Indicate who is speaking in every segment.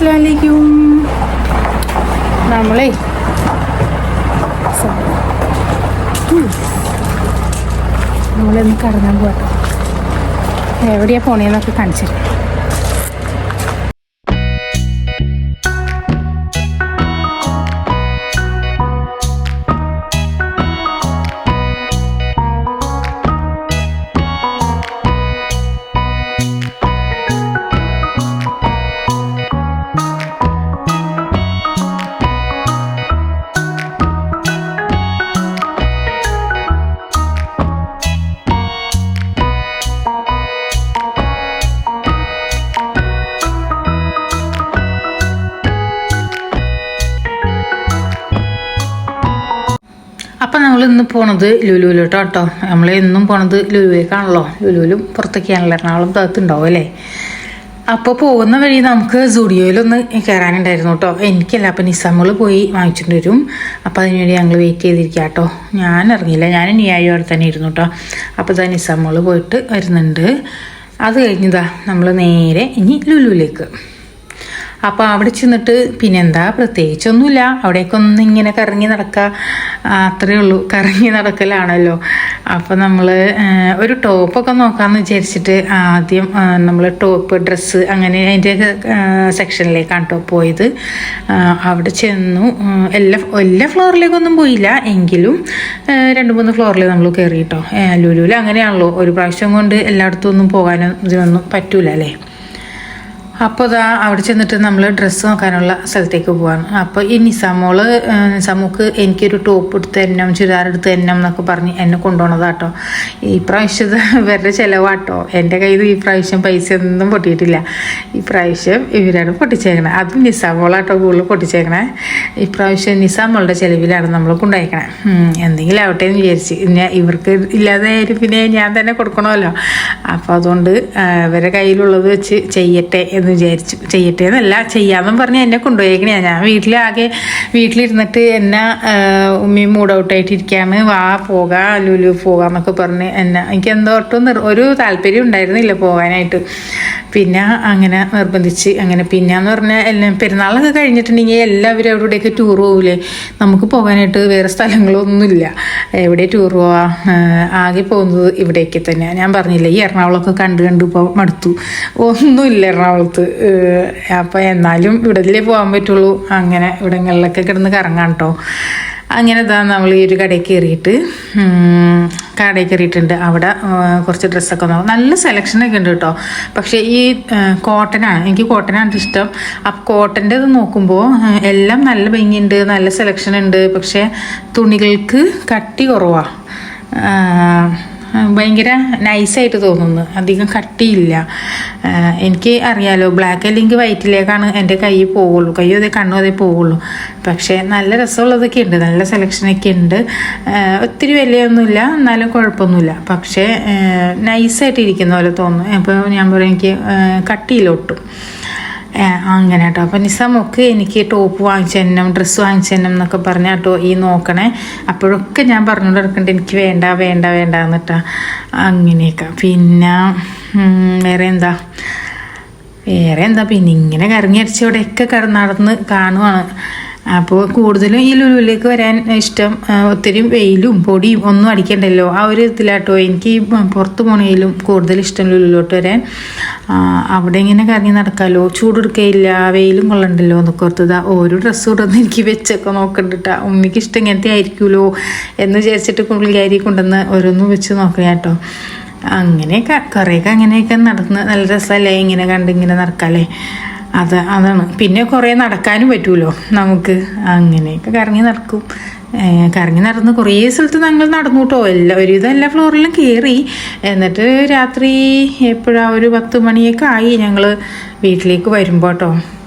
Speaker 1: അസ്സലാമലൈക്കും. നമ്മളേ. നമ്മളൊന്ന് കറങ്ങാൻ പോവാം എവിടെയാ പോണേന്നൊക്കെ കാണിച്ചു നമ്മൾ ഇന്ന് പോണത് ലുലുവിലോട്ടോ കേട്ടോ നമ്മൾ എന്നും പോണത് ലുലുവിലേക്കാണല്ലോ. ലുലുവിലും പുറത്തൊക്കെയാണല്ലോ എറണാകുളം ഭാഗത്തുണ്ടാവും അല്ലേ? അപ്പോൾ പോകുന്ന വഴി നമുക്ക് സുഡിയോയിലൊന്ന് കയറാനുണ്ടായിരുന്നു കേട്ടോ എനിക്കല്ല അപ്പം നിസാമുകൾ പോയി വാങ്ങിച്ചിട്ട് വരും. അപ്പോൾ അതിനുവേണ്ടി ഞങ്ങൾ വെയിറ്റ് ചെയ്തിരിക്കുക കേട്ടോ ഞാൻ ഇറങ്ങിയില്ല. ഞാൻ നിയായോ അവിടെ തന്നെ ഇരുന്നു കേട്ടോ അപ്പോൾ ഇതാ നിസാമുകൾ പോയിട്ട് വരുന്നുണ്ട്. അത് കഴിഞ്ഞതാ നമ്മൾ നേരെ ഇനി ലുലുവിലേക്ക്. അപ്പോൾ അവിടെ ചെന്നിട്ട് പിന്നെന്താ? പ്രത്യേകിച്ചൊന്നുമില്ല. അവിടേക്കൊന്നും ഇങ്ങനെ കറങ്ങി നടക്കുക അത്രയേ ഉള്ളൂ. കറങ്ങി നടക്കലാണല്ലോ. അപ്പോൾ നമ്മൾ ഒരു ടോപ്പൊക്കെ നോക്കാമെന്ന് വിചാരിച്ചിട്ട് ആദ്യം നമ്മൾ ടോപ്പ് ഡ്രസ്സ് അങ്ങനെ അതിന്റെ സെക്ഷനിലേക്കാണ് ടോപ്പ് പോയത്. അവിടെ ചെന്നു. എല്ലാ എല്ലാ ഫ്ലോറിലേക്കൊന്നും പോയില്ല. എങ്കിലും രണ്ട് മൂന്ന് ഫ്ലോറിൽ നമ്മൾ കയറി കേട്ടോ ലുലുവിൽ അങ്ങനെയാണല്ലോ. ഒരു പ്രാവശ്യം കൊണ്ട് എല്ലായിടത്തും ഒന്നും പോകാനും ഇതിനൊന്നും പറ്റൂല അല്ലേ? അപ്പോൾ ഇതാ അവിടെ ചെന്നിട്ട് നമ്മൾ ഡ്രസ്സ് നോക്കാനുള്ള സ്ഥലത്തേക്ക് പോവാണ്. അപ്പോൾ ഈ നിസാമോൾ നിസാമോക്ക് എനിക്കൊരു ടോപ്പ് എടുത്ത് തരണം ചുരിദാർ എടുത്ത് തരണം എന്നൊക്കെ പറഞ്ഞ് എന്നെ കൊണ്ടുപോണതാട്ടോ. ഈ പ്രാവശ്യം ഇവരുടെ ചിലവാട്ടോ. എന്റെ കയ്യിൽ ഈ പ്രാവശ്യം പൈസ ഒന്നും പൊട്ടിയിട്ടില്ല. ഈ പ്രാവശ്യം ഇവരാണ് പൊട്ടിച്ചേക്കണേ. അതും നിസാമോളാട്ടോ കൂടുതൽ പൊട്ടിച്ചേക്കണേ. ഈ പ്രാവശ്യം നിസാമോളുടെ ചിലവിലാണ് നമ്മൾ കൊണ്ടുപോയിക്കണേ. എന്തെങ്കിലും ആവട്ടെ എന്ന് വിചാരിച്ച്. ഇവർക്ക് ഇല്ലാതെ പിന്നെ ഞാൻ തന്നെ കൊടുക്കണമല്ലോ. അപ്പോൾ അതുകൊണ്ട് ഇവരുടെ കയ്യിലുള്ളത് വെച്ച് ചെയ്യട്ടെ എന്ന് വിചാരിച്ചു ചെയ്യട്ടെ എന്നല്ല ചെയ്യാമെന്ന് പറഞ്ഞ് എന്നെ കൊണ്ടുപോയേക്കണേ. ഞാൻ വീട്ടിലാകെ വീട്ടിലിരുന്നിട്ട് എന്നെ ഉമ്മി മൂഡ് ഔട്ട് ഇരിക്കുകയാണ് വാ പോകാം ലുലു പോകാം എന്നൊക്കെ പറഞ്ഞ് എന്നെ. എനിക്ക് എന്തോ ഒട്ടും ഒരു താല്പര്യം ഉണ്ടായിരുന്നില്ല പോകാനായിട്ട്. പിന്നെ അങ്ങനെ നിർബന്ധിച്ച് അങ്ങനെ പിന്നെ എന്ന് പറഞ്ഞാൽ എല്ലാം പെരുന്നാളൊക്കെ കഴിഞ്ഞിട്ടുണ്ടെങ്കിൽ എല്ലാവരും അവിടെയൊക്കെ ടൂർ പോകില്ലേ നമുക്ക് പോകാനായിട്ട് വേറെ സ്ഥലങ്ങളൊന്നുമില്ല. എവിടെ ടൂർ പോവാ? ആകെ പോകുന്നത് ഇവിടേക്ക് തന്നെ ഞാൻ പറഞ്ഞില്ല ഈ എറണാകുളമൊക്കെ കണ്ട് കണ്ട് ഇപ്പോൾ മടുത്തു. ഒന്നുമില്ല എറണാകുളത്ത്. അപ്പോൾ എന്നാലും ഇവിടല്ലേ പോകാൻ പറ്റുള്ളൂ. അങ്ങനെ ഇവിടങ്ങളിലൊക്കെ കിടന്ന് കറങ്ങാം കേട്ടോ അങ്ങനെ ഇതാ നമ്മൾ ഈ ഒരു കടയിൽ കയറിയിട്ട് കടയിൽ കയറിയിട്ടുണ്ട്. അവിടെ കുറച്ച് ഡ്രസ്സൊക്കെ നോക്കാം നല്ല സെലക്ഷനൊക്കെ ഉണ്ട് കേട്ടോ പക്ഷേ ഈ കോട്ടനാണ് എനിക്ക് കോട്ടനാണ് ഇഷ്ടം. അപ്പം കോട്ടന്റെ ഇത് നോക്കുമ്പോൾ എല്ലാം നല്ല ഭംഗിയുണ്ട് നല്ല സെലക്ഷൻ ഉണ്ട്. പക്ഷേ തുണികൾക്ക് കട്ടി കുറവാണ് ഭയങ്കര നൈസായിട്ട് തോന്നുന്നു. അധികം കട്ടിയില്ല. എനിക്ക് അറിയാലോ ബ്ലാക്ക് അല്ലെങ്കിൽ വൈറ്റിലേക്കാണ് എന്റെ കൈ പോവുള്ളൂ. കൈ അതേ കണ്ണും അതേ പോവുള്ളൂ. പക്ഷേ നല്ല രസമുള്ളതൊക്കെ ഉണ്ട്. നല്ല സെലക്ഷനൊക്കെ ഉണ്ട്. ഒത്തിരി വിലയൊന്നുമില്ല. എന്നാലും കുഴപ്പമൊന്നുമില്ല. പക്ഷേ നൈസായിട്ട് ഇരിക്കുന്ന പോലെ തോന്നുന്നു. അപ്പോൾ ഞാൻ പറയും എനിക്ക് ഏ, അങ്ങനെ കേട്ടോ അപ്പം നിസാമൊക്കെ എനിക്ക് ടോപ്പ് വാങ്ങിച്ചു തരണം ഡ്രസ്സ് വാങ്ങിച്ചു തരണം എന്നൊക്കെ പറഞ്ഞ കേട്ടോ ഈ നോക്കണേ. അപ്പോഴൊക്കെ ഞാൻ പറഞ്ഞുകൊണ്ട് നടക്കണ്ട എനിക്ക് വേണ്ട വേണ്ട വേണ്ട എന്നിട്ടാ. അങ്ങനെയൊക്കെ. പിന്നെ വേറെ എന്താ? വേറെ എന്താ? പിന്നെ ഇങ്ങനെ കറങ്ങി അടിച്ച് ഇവിടെയൊക്കെ കട നടന്ന് കാണുവാണ്. അപ്പോൾ കൂടുതലും ഈ ലുലുവിലേക്ക് വരാൻ ഇഷ്ടം ഒത്തിരി വെയിലും പൊടിയും ഒന്നും അടിക്കണ്ടല്ലോ. ആ ഒരു ഇതിലാട്ടോ. എനിക്ക് പുറത്ത് പോണേലും കൂടുതൽ ഇഷ്ടം ലുലുവിലോട്ട് വരാൻ. അവിടെ ഇങ്ങനെ കറങ്ങി നടക്കാമല്ലോ ചൂടെടുക്കയില്ല വെയിലും കൊള്ളണ്ടല്ലോ എന്നൊക്കെ ഓർത്തതാ ഓരോ ഡ്രസ്സ് കൊണ്ടുവന്ന് എനിക്ക് വെച്ചൊക്കെ നോക്കണ്ടിട്ടാ. ഉമ്മിക്ക് ഇഷ്ടം ഇങ്ങനത്തെ ആയിരിക്കുമല്ലോ എന്ന് വിചാരിച്ചിട്ട് പുള്ളിക്കാരി കൊണ്ടുവന്ന് ഓരോന്നും വെച്ച് നോക്കണം കേട്ടോ. അങ്ങനെയൊക്കെ കുറേയൊക്കെ അങ്ങനെയൊക്കെ നടന്ന് നല്ല രസമല്ലേ ഇങ്ങനെ കണ്ട് ഇങ്ങനെ നടക്കാല്ലേ? അത് അതാണ്. പിന്നെ കുറേ നടക്കാനും പറ്റുമല്ലോ നമുക്ക് അങ്ങനെയൊക്കെ കറങ്ങി നടക്കും. കറങ്ങി നടന്ന് കുറേ സ്ഥലത്ത് ഞങ്ങൾ നടന്നു കേട്ടോ എല്ലാ ഒരുവിധം എല്ലാ ഫ്ലോറിലും കയറി എന്നിട്ട് രാത്രി എപ്പോഴാ ഒരു പത്ത് മണിയൊക്കെ ആയി ഞങ്ങൾ വീട്ടിലേക്ക് വരുമ്പോട്ടോ കേട്ടോ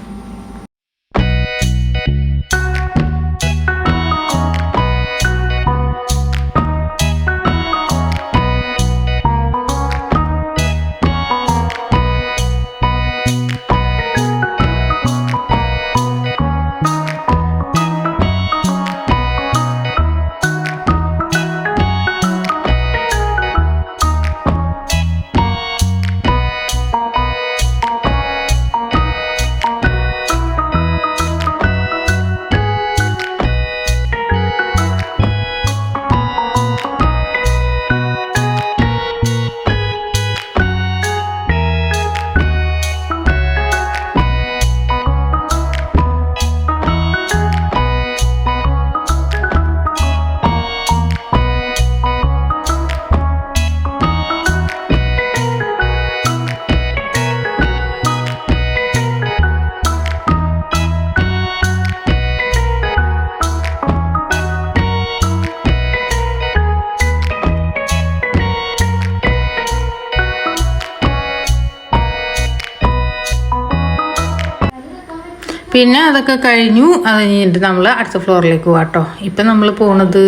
Speaker 1: പിന്നെ അതൊക്കെ കഴിഞ്ഞു. അത് കഴിഞ്ഞിട്ട് നമ്മൾ അടുത്ത ഫ്ലോറിലേക്ക് പോകാം കേട്ടോ ഇപ്പം നമ്മൾ പോണത്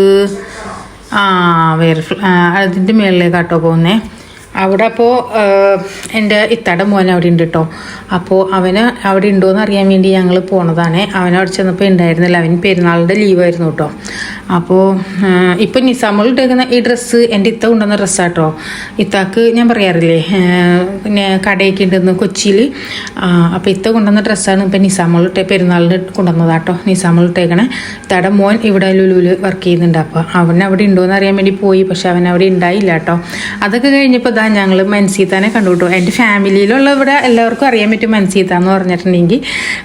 Speaker 1: ആ വേറെ അതിന്റെ മേളിലേക്കാട്ടോ പോകുന്നേ. അവിടെ അപ്പോൾ എന്റെ ഇത്തയുടെ മോൻ അവിടെ ഉണ്ട് കേട്ടോ അപ്പോൾ അവന് അവിടെ ഉണ്ടോ എന്ന് അറിയാൻ വേണ്ടി ഞങ്ങൾ പോണതാണ്. അവൻ അവിടെ ചെന്നപ്പോൾ ഉണ്ടായിരുന്നില്ല അവൻ പെരുന്നാളിന്റെ ലീവായിരുന്നു കേട്ടോ അപ്പോൾ ഇപ്പം നിസാമോൾ ഇട്ടേക്കുന്ന ഈ ഡ്രസ്സ് എന്റെ ഇത്ത കൊണ്ടുവന്ന ഡ്രസ്സാട്ടോ ഇത്താക്ക് ഞാൻ പറയാറില്ലേ പിന്നെ കടയൊക്കെ ഉണ്ടെന്ന് കൊച്ചിയിൽ. അപ്പോൾ ഇത്ത കൊണ്ടുവന്ന ഡ്രസ്സാണ് ഇപ്പം നിസാമോൾ ഇട്ട പെരുന്നാളിന് കൊണ്ടുവന്നതാട്ടോ നിസാമോൾ ഇട്ടേക്കണേ. ഇത്തയുടെ മോൻ ഇവിടെ ലുലുവിൽ വർക്ക് ചെയ്യുന്നുണ്ട്. അപ്പോൾ അവൻ അവിടെ ഉണ്ടോ എന്ന് അറിയാൻ വേണ്ടി പോയി. പക്ഷെ അവൻ അവിടെ ഉണ്ടായില്ല കേട്ടോ അതൊക്കെ കഴിഞ്ഞപ്പോൾ ഞങ്ങൾ മൻസീത്താനെ കണ്ടു കേട്ടോ എന്റെ ഫാമിലിയിലുള്ള ഇവിടെ എല്ലാവർക്കും അറിയാൻ പറ്റും മൻസീത്ത എന്ന് പറഞ്ഞിട്ടുണ്ടെങ്കിൽ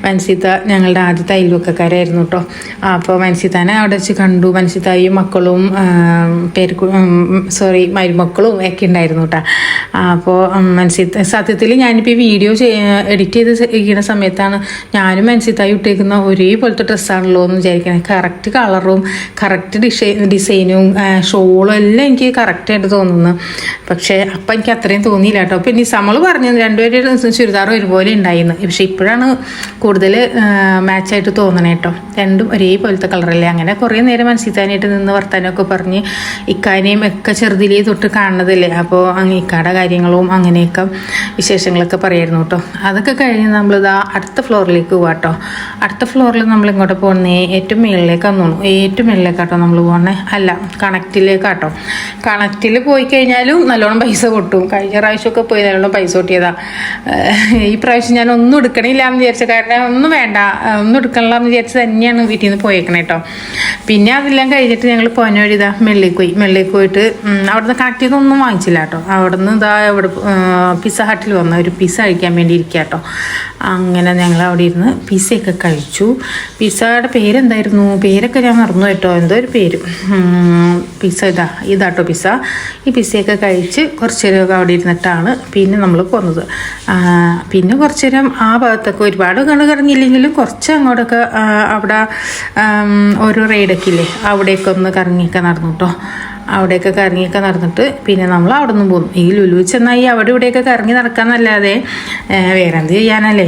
Speaker 1: മൻസീത്ത ഞങ്ങളുടെ ആദ്യത്തെ അയൽവക്കക്കാരായിരുന്നു കേട്ടോ. അപ്പോൾ മൻസീത്താനെ അവിടെ വെച്ച് കണ്ടു. മൻസീത്തായും മക്കളും പേര് സോറി മരുമക്കളും ഒക്കെ ഉണ്ടായിരുന്നു കേട്ടോ. അപ്പോൾ മൻസീത്ത സത്യത്തിൽ ഞാനിപ്പോൾ ഈ വീഡിയോ എഡിറ്റ് ചെയ്ത് ഇരിക്കുന്ന സമയത്താണ് ഞാനും മൻസീത്തായി ഇട്ടേക്കുന്ന ഒരേപോലത്തെ ഡ്രസ്സാണല്ലോ എന്ന് വിചാരിക്കുന്നത്. കറക്റ്റ് കളറും കറക്റ്റ് ഡിസൈ ഡിസൈനും ഷോളും എല്ലാം എനിക്ക് കറക്റ്റായിട്ട് തോന്നുന്നു. പക്ഷേ അപ്പം എനിക്ക് അത്രയും തോന്നിയില്ല കേട്ടോ പിന്നെ സമൾ പറഞ്ഞു രണ്ടുപേരും ചുരിദാറും ഒരുപോലെ ഉണ്ടായിരുന്നു പക്ഷെ ഇപ്പോഴാണ് കൂടുതൽ മാച്ചായിട്ട് തോന്നണേ കേട്ടോ രണ്ടും ഒരേപോലത്തെ കളറല്ലേ. അങ്ങനെ കുറേ നേരം മനസ്സിലാനായിട്ട് നിന്ന് വർത്താനമൊക്കെ പറഞ്ഞ് ഇക്കാനെയും ഒക്കെ ചെറുതിലേ തൊട്ട് കാണുന്നതല്ലേ അപ്പോൾ ഇക്കാടെ കാര്യങ്ങളും അങ്ങനെയൊക്കെ വിശേഷങ്ങളൊക്കെ പറയായിരുന്നു കേട്ടോ. അതൊക്കെ കഴിഞ്ഞ് നമ്മളിതാ അടുത്ത ഫ്ലോറിലേക്ക് പോവാം കേട്ടോ അടുത്ത ഫ്ലോറിൽ നമ്മൾ ഇങ്ങോട്ട് പോകുന്നേ ഏറ്റവും മുകളിലേക്ക് തോന്നുന്നു. ഏറ്റവും മുകളിലേക്കാട്ടോ നമ്മൾ പോകണേ അല്ല കണക്റ്റിലേക്കാട്ടോ. കണക്റ്റിൽ പോയി കഴിഞ്ഞാലും നല്ലോണം പൈസ പൊട്ടും കഴിഞ്ഞ പ്രാവശ്യമൊക്കെ പോയി നല്ലോണം പൈസ ഒട്ടിയതാ. ഈ പ്രാവശ്യം ഞാൻ ഒന്നും എടുക്കണില്ല എന്ന് വിചാരിച്ച കാരണം ഒന്നും വേണ്ട. ഒന്നും എടുക്കണില്ല എന്ന് വിചാരിച്ച് തന്നെയാണ് വീട്ടിൽ നിന്ന് പോയേക്കണേ കേട്ടോ പിന്നെ അതെല്ലാം കഴിഞ്ഞിട്ട് ഞങ്ങൾ പോന വഴി ഇതാ മെള്ളിലേക്ക് പോയി മെള്ളിലേക്ക് പോയിട്ട് ഉം, അവിടുന്ന് കണക്ട് ചെയ്തൊന്നും വാങ്ങിച്ചില്ല കേട്ടോ അവിടുന്ന് ഇതാ ഇവിടെ പിസ്സ ഹട്ടിൽ വന്ന ഒരു പിസ്സ കഴിക്കാൻ വേണ്ടി ഇരിക്കുക കേട്ടോ അങ്ങനെ ഞങ്ങൾ അവിടെ ഇരുന്ന് പിസ്സയൊക്കെ കഴിച്ചു. പിസ്സയുടെ പേരെന്തായിരുന്നു? പേരൊക്കെ ഞാൻ മറന്നു കേട്ടോ എന്തോ ഒരു പേര്. പിസ്സ ഇതാ. ഇതാട്ടോ പിസ്സ ഈ പിസ്സയൊക്കെ കഴിച്ച് കുറച്ച് നേരമൊക്കെ അവിടെ ഇരുന്നിട്ടാണ് പിന്നെ നമ്മൾ പോന്നത്. പിന്നെ കുറച്ചേരം ആ ഭാഗത്തൊക്കെ ഒരുപാട് കണ്ട് കറങ്ങിയില്ലെങ്കിലും കുറച്ച് അങ്ങോട്ടൊക്കെ അവിടെ ഒരു റൈഡൊക്കെ ഇല്ലേ? അവിടെയൊക്കെ ഒന്ന് കറങ്ങിയൊക്കെ നടന്നു കേട്ടോ അവിടെയൊക്കെ കറങ്ങിയൊക്കെ നടന്നിട്ട് പിന്നെ നമ്മൾ അവിടെ നിന്ന് പോകും ഈ ലുലു ചെന്നായി അവിടെ ഇവിടെയൊക്കെ കറങ്ങി നടക്കാന്നല്ലാതെ വേറെ എന്ത് ചെയ്യാനല്ലേ?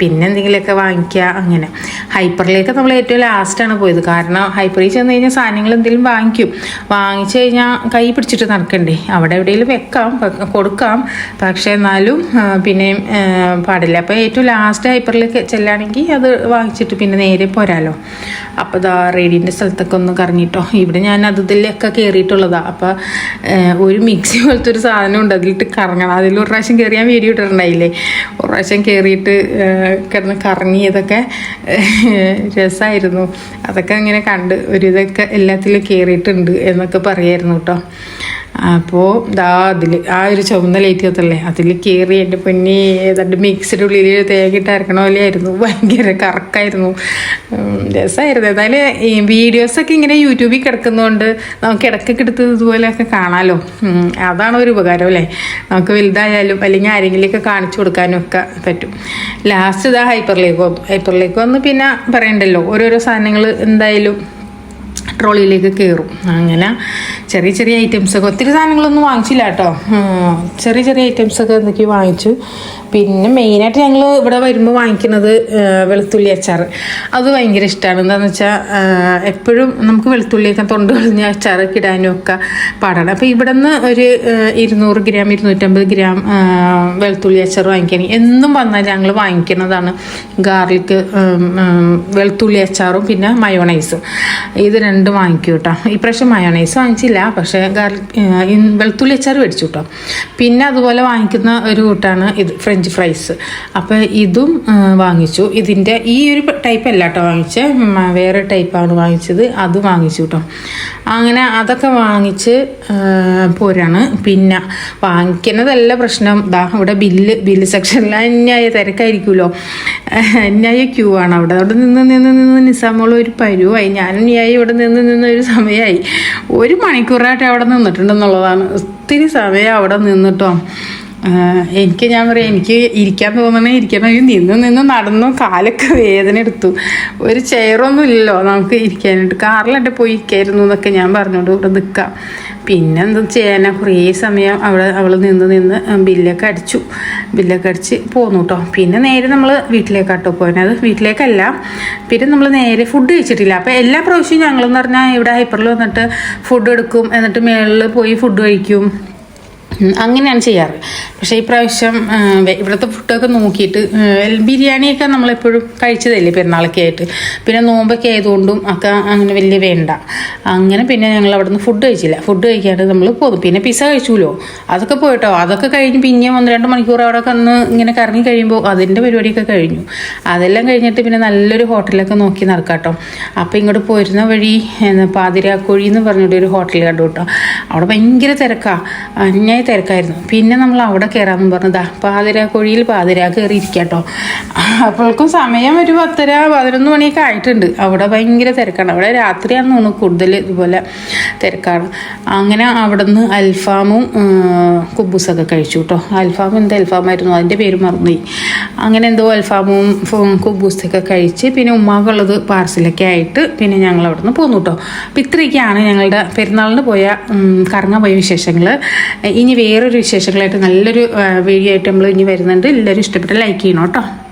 Speaker 1: പിന്നെ എന്തെങ്കിലുമൊക്കെ വാങ്ങിക്കുക അങ്ങനെ. ഹൈപ്പറിലേക്ക് നമ്മൾ ഏറ്റവും ലാസ്റ്റാണ് പോയത്. കാരണം ഹൈപ്പറിൽ ചെന്ന് കഴിഞ്ഞാൽ സാധനങ്ങൾ എന്തെങ്കിലും വാങ്ങിക്കും. വാങ്ങിച്ചു കഴിഞ്ഞാൽ കൈ പിടിച്ചിട്ട് നടക്കണ്ടേ? അവിടെ എവിടെയെങ്കിലും വെക്കാം കൊടുക്കാം. പക്ഷേ എന്നാലും പിന്നെ പാടില്ല. അപ്പോൾ ഏറ്റവും ലാസ്റ്റ് ഹൈപ്പറിലേക്ക് ചെല്ലുകയാണെങ്കിൽ അത് വാങ്ങിച്ചിട്ട് പിന്നെ നേരെ പോരാലോ. അപ്പോൾ ഇതാ റേഡിയന്റെ സ്ഥലത്തൊക്കെ ഒന്ന് കറങ്ങിട്ടോ. ഇവിടെ ഞാൻ അതിലൊക്കെ കയറിയിട്ടുള്ളതാണ് അപ്പോൾ ഒരു മിക്സി പോലത്തെ ഒരു സാധനം ഉണ്ട് അതിലിട്ട് കറങ്ങണം. അതിൽ ഒരു പ്രാവശ്യം കയറി ഞാൻ വീഡിയോ ഇട്ടിട്ടുണ്ടായില്ലേ? ഒരു പ്രാവശ്യം കയറിയിട്ട് കിടന്ന് കറങ്ങിയതൊക്കെ രസമായിരുന്നു അതൊക്കെ ഇങ്ങനെ കണ്ട് ഒരു ഇതൊക്കെ എല്ലാത്തിലും കയറിയിട്ടുണ്ട് എന്നൊക്കെ പറയായിരുന്നു കേട്ടോ. അപ്പോൾ ദാ അതിൽ ആ ഒരു ചുവന്ന ലൈറ്റ് കത്തല്ലേ അതിൽ കയറി എന്റെ പൊന്നി ഏതാണ്ട് മിക്സിയുടെ ഉള്ളിൽ തേങ്ങിട്ട് അരക്കണ പോലെയായിരുന്നു. ഭയങ്കര കറക്കായിരുന്നു. രസമായിരുന്നു എന്നാലും ഈ വീഡിയോസൊക്കെ ഇങ്ങനെ യൂട്യൂബിൽ കിടക്കുന്നതുകൊണ്ട് നമുക്ക് ഇടയ്ക്കൊക്കെ എടുത്ത് ഇതുപോലെയൊക്കെ കാണാമല്ലോ അതാണ് ഒരു ഉപകാരം അല്ലേ? നമുക്ക് വലുതായാലും അല്ലെങ്കിൽ ആരെങ്കിലുമൊക്കെ കാണിച്ചു കൊടുക്കാനും ഒക്കെ പറ്റും. ലാസ്റ്റ് ഇതാ ഹൈപ്പറിലേക്ക് ഹൈപ്പർ ഹൈപ്പറിലേക്ക് വന്ന് പിന്നെ പറയണ്ടല്ലോ ഓരോരോ സാധനങ്ങൾ എന്തായാലും ട്രോളിയിലേക്ക് കയറും അങ്ങനെ ചെറിയ ചെറിയ ഐറ്റംസൊക്കെ ഒത്തിരി സാധനങ്ങളൊന്നും വാങ്ങിച്ചില്ല കേട്ടോ. ചെറിയ ചെറിയ ഐറ്റംസൊക്കെ എന്തൊക്കെയോ വാങ്ങിച്ചു. പിന്നെ മെയിനായിട്ട് ഞങ്ങൾ ഇവിടെ വരുമ്പോൾ വാങ്ങിക്കുന്നത് വെളുത്തുള്ളി അച്ചാർ. അത് ഭയങ്കര ഇഷ്ടമാണ് എന്താണെന്ന് വെച്ചാൽ എപ്പോഴും നമുക്ക് വെളുത്തുള്ളിയൊക്കെ തൊണ്ട് കളഞ്ഞ അച്ചാറൊക്കെ ഇടാനും ഒക്കെ പാടാണ്. അപ്പോൾ ഇവിടെ നിന്ന് ഒരു ഇരുന്നൂറ് ഗ്രാം ഇരുന്നൂറ്റമ്പത് ഗ്രാം വെളുത്തുള്ളി അച്ചാർ വാങ്ങിക്കുകയാണെങ്കിൽ എന്നും വന്നാൽ ഞങ്ങൾ വാങ്ങിക്കുന്നതാണ്. ഗാർലിക് വെളുത്തുള്ളി അച്ചാറും പിന്നെ മയോണൈസും. ഇത് രണ്ടും വാങ്ങിക്കും കേട്ടോ. ഇപ്രാവശ്യം മയോണൈസ് വാങ്ങിച്ചില്ല. പക്ഷേ ഗാർലിക് വെളുത്തുള്ളി അച്ചാർ മേടിച്ചു കേട്ടോ. പിന്നെ അതുപോലെ വാങ്ങിക്കുന്ന ഒരു കൂട്ടാണ് ഇത് ഫ്രഞ്ച് ഫ്രൈസ് അപ്പോൾ ഇതും വാങ്ങിച്ചു. ഇതിന്റെ ഈ ഒരു ടൈപ്പ് അല്ല കേട്ടോ വാങ്ങിച്ചത് വേറെ ടൈപ്പാണ് വാങ്ങിച്ചത്. അത് വാങ്ങിച്ചു കേട്ടോ അങ്ങനെ അതൊക്കെ വാങ്ങിച്ച് പോരാണ്. പിന്നെ വാങ്ങിക്കുന്നതല്ല പ്രശ്നം. ദാ ഇവിടെ ബില്ല് ബില്ല് സെക്ഷനിൽ അന്യായ തിരക്കായിരിക്കുമല്ലോ. അന്യായ ക്യൂ ആണ്. അവിടെ അവിടെ നിന്ന് നിന്ന് നിന്ന് നിസാമോളം ഒരു പരുവായി. ഞാൻ അന്യായി ഇവിടെ നിന്ന് നിന്ന് ഒരു സമയമായി ഒരു മണിക്കൂറായിട്ട് അവിടെ നിന്നിട്ടുണ്ടെന്നുള്ളതാണ്. ഒത്തിരി സമയം അവിടെ നിന്നിട്ടോ. എനിക്ക് ഞാൻ പറയാം എനിക്ക് ഇരിക്കാൻ തോന്നണേ ഇരിക്കണം നിന്ന് നിന്ന് നടന്നു കാലൊക്കെ വേദന എടുത്തു. ഒരു ചെയറൊന്നും ഇല്ലല്ലോ നമുക്ക് ഇരിക്കാനായിട്ട്. കാറിലൊക്കെ പോയി ഇരിക്കായിരുന്നു എന്നൊക്കെ ഞാൻ പറഞ്ഞോണ്ട് ഇവിടെ നിൽക്കാം. പിന്നെ എന്താ ചെയ്യാനാ? കുറേ സമയം അവിടെ അവൾ നിന്ന് നിന്ന് ബില്ലൊക്കെ അടിച്ചു. ബില്ലൊക്കെ അടിച്ച് പോന്നു കേട്ടോ പിന്നെ നേരെ നമ്മൾ വീട്ടിലേക്കാട്ടോ പോയത് വീട്ടിലേക്കല്ല. പിന്നെ നമ്മൾ നേരെ ഫുഡ് കഴിച്ചിട്ടില്ല. അപ്പോൾ എല്ലാ പ്രാവശ്യവും ഞങ്ങളെന്ന് പറഞ്ഞാൽ ഇവിടെ ഹൈപ്പറിൽ വന്നിട്ട് ഫുഡ് എടുക്കും. എന്നിട്ട് മേളിൽ പോയി ഫുഡ് കഴിക്കും. അങ്ങനെയാണ് ചെയ്യാറ്. പക്ഷേ ഈ പ്രാവശ്യം ഇവിടുത്തെ ഫുഡൊക്കെ നോക്കിയിട്ട് ബിരിയാണിയൊക്കെ നമ്മളെപ്പോഴും കഴിച്ചതല്ലേ പെരുന്നാളൊക്കെ ആയിട്ട്. പിന്നെ നോമ്പൊക്കെ ആയതുകൊണ്ടും ഒക്കെ അങ്ങനെ വലിയ വേണ്ട. അങ്ങനെ പിന്നെ ഞങ്ങൾ അവിടെ നിന്ന് ഫുഡ് കഴിച്ചില്ല. ഫുഡ് കഴിക്കാണ്ട് നമ്മൾ പോകും പിന്നെ പിസ്സ കഴിച്ചുല്ലോ അതൊക്കെ പോയിട്ടോ? അതൊക്കെ കഴിഞ്ഞ് പിന്നെ ഒന്ന് രണ്ട് മണിക്കൂർ അവിടെ കന്ന് ഇങ്ങനെ കറങ്ങി കഴിയുമ്പോൾ അതിന്റെ പരിപാടിയൊക്കെ കഴിഞ്ഞു. അതെല്ലാം കഴിഞ്ഞിട്ട് പിന്നെ നല്ലൊരു ഹോട്ടലൊക്കെ നോക്കി നടക്കാം കേട്ടോ അപ്പോൾ ഇങ്ങോട്ട് പോയിരുന്ന വഴി പാതിരാക്കോഴി എന്ന് പറഞ്ഞിട്ട് ഒരു ഹോട്ടൽ കണ്ടു കേട്ടോ അവിടെ ഭയങ്കര തിരക്കാണ് അന്യായ തിരക്കായിരുന്നു. പിന്നെ നമ്മൾ അവിടെ കയറാമെന്ന് പറഞ്ഞതാ പാതിര കുഴിയിൽ പാതിര കയറി ഇരിക്കാം കേട്ടോ അപ്പോഴേക്കും സമയം ഒരു പത്തര പതിനൊന്ന് മണിയൊക്കെ ആയിട്ടുണ്ട്. അവിടെ ഭയങ്കര തിരക്കാണ്. അവിടെ രാത്രിയാണ് തോന്നുന്നു കൂടുതൽ ഇതുപോലെ തിരക്കാണ്. അങ്ങനെ അവിടെ നിന്ന് അൽഫാമും കുബൂസൊക്കെ കഴിച്ചു കേട്ടോ. അൽഫാം എന്ത് അൽഫാമായിരുന്നു? അതിന്റെ പേര് മറന്നുപോയി. അങ്ങനെ എന്തോ അൽഫാമും കുബൂസൊക്കെ കഴിച്ച് പിന്നെ ഉമ്മാക്കുള്ളത് പാർസലൊക്കെ ആയിട്ട് പിന്നെ ഞങ്ങൾ അവിടെ നിന്ന് പോന്നു കേട്ടോ. അപ്പം ഇത്രയൊക്കെയാണ് ഞങ്ങളുടെ പെരുന്നാളിന് പോയ കറങ്ങാൻ പോയ വിശേഷങ്ങൾ ഇനി വേറൊരു വിശേഷങ്ങളായിട്ട് നല്ലൊരു വീഡിയോ ആയിട്ട് നമ്മൾ ഇനി വരുന്നുണ്ട്. എല്ലാവരും ഇഷ്ടപ്പെട്ട ലൈക്ക് ചെയ്യണം കേട്ടോ.